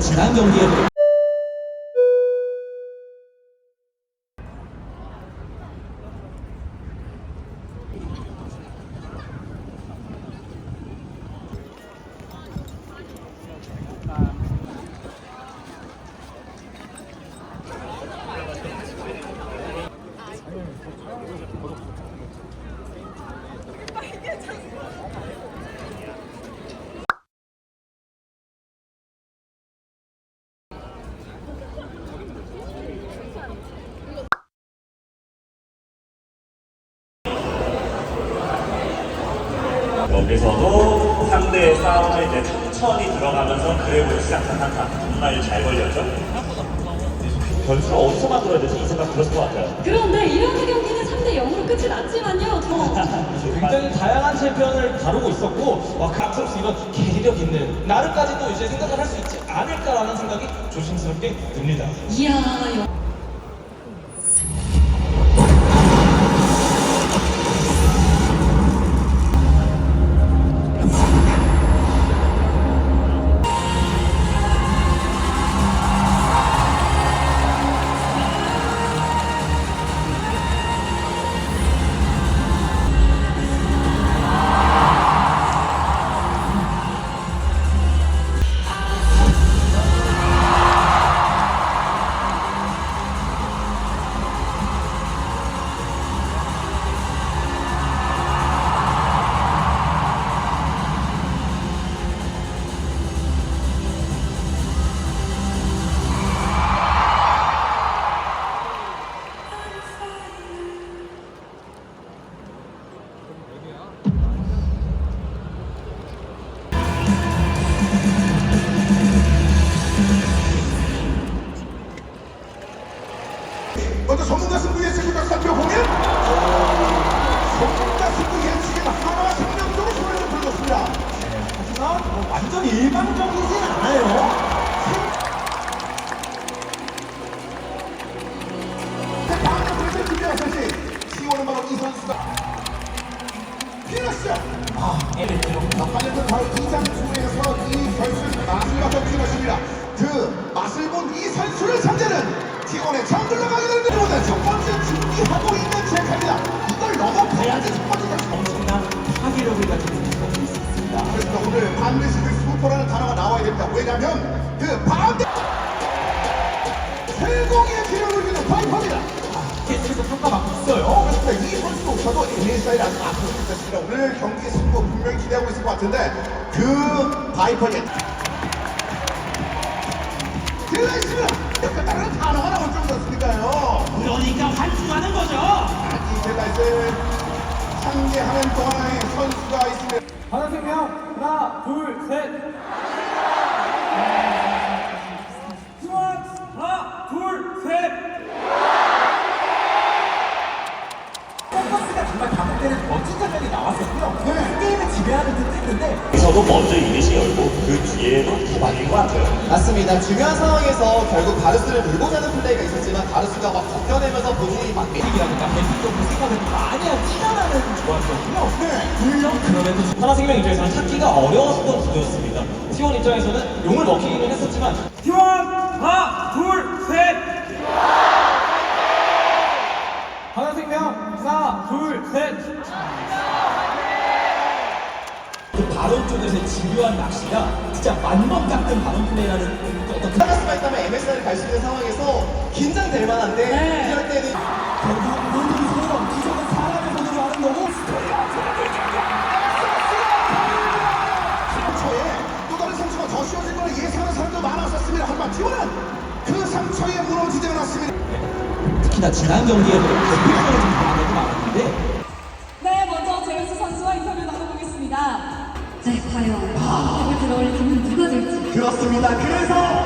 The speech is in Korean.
지난 경기에 여기서도 상대의 싸움에 이제 천천히 들어가면서 그래브 시작한 한타 정말 잘 걸렸죠? 변수를 어디서 만들어야 되지? 이 생각 들었을 것 같아요. 그런데 이런 경기는 3대 0으로 끝이 났지만요. 더 굉장히 다양한 챔피언을 다루고 있었고 와 가끔씩 이런 계기력 있는 나를까지도 이제 생각을 할 수 있지 않을까라는 생각이 조심스럽게 듭니다. 이야 여- 일방적이진 않아요. 바로 이 선수다. 피너스! 아, 관련된 바로 이 선수조차도 MSI라는 앞으로 있습니다. 오늘 경기 승부 분명히 기대하고 있을 것 같은데 그 바이퍼의 들어있습니다. 이렇게 따르는 단어가 나올 정도였으니까요. 그러니까 활주하는 거죠. 이 델라이스 상대하는 또 하나의 선수가 있습니다. 하나생명 하나 둘 셋 수원 하나 둘셋 펑커스가 정말 다음 때는 멋진 장면이 나왔었고요. 네. 게임을 지배하는 듯 했는데 여기서도 먼저 이니시 열고 그 뒤에도 도박인 것 같아요. 맞습니다. 중요한 상황에서 결국 바르스를 물고자 하는 플레이가 있었지만 바르스가 막 벗겨내면서 본인이 막게 이라든가 벤트적으로 생각을 많이 한 티가 나는 조합이었고요. 네. 물론 그럼에도 하나생명 입장에서는 찾기가 어려웠던 구도였습니다. T1 입장에서는 용을 먹히기는 했었지만 T1 하나 둘 쪽에서 집요한 낚시가 진짜 만번 같은 바론 플레이라는 어떤 그 바르스가 있다면 MSI를 갈수 있는 상황에서 긴장될 만한데 네. 이럴 때는 본인이 소용 기존은 사람의 손으로 하는 거고 또 다른 상처가 더 씌워질 걸 예상하는 사람도 많았었습니다. 하지만 티원은 그 상처에 무너지지 않았습니다. 특히나 지난 경기에도 대표적으로 좀 당하는 게 많았는데 네 과연. 탑을 들어올릴 팀은 누가 될지. 그렇습니다. 그래서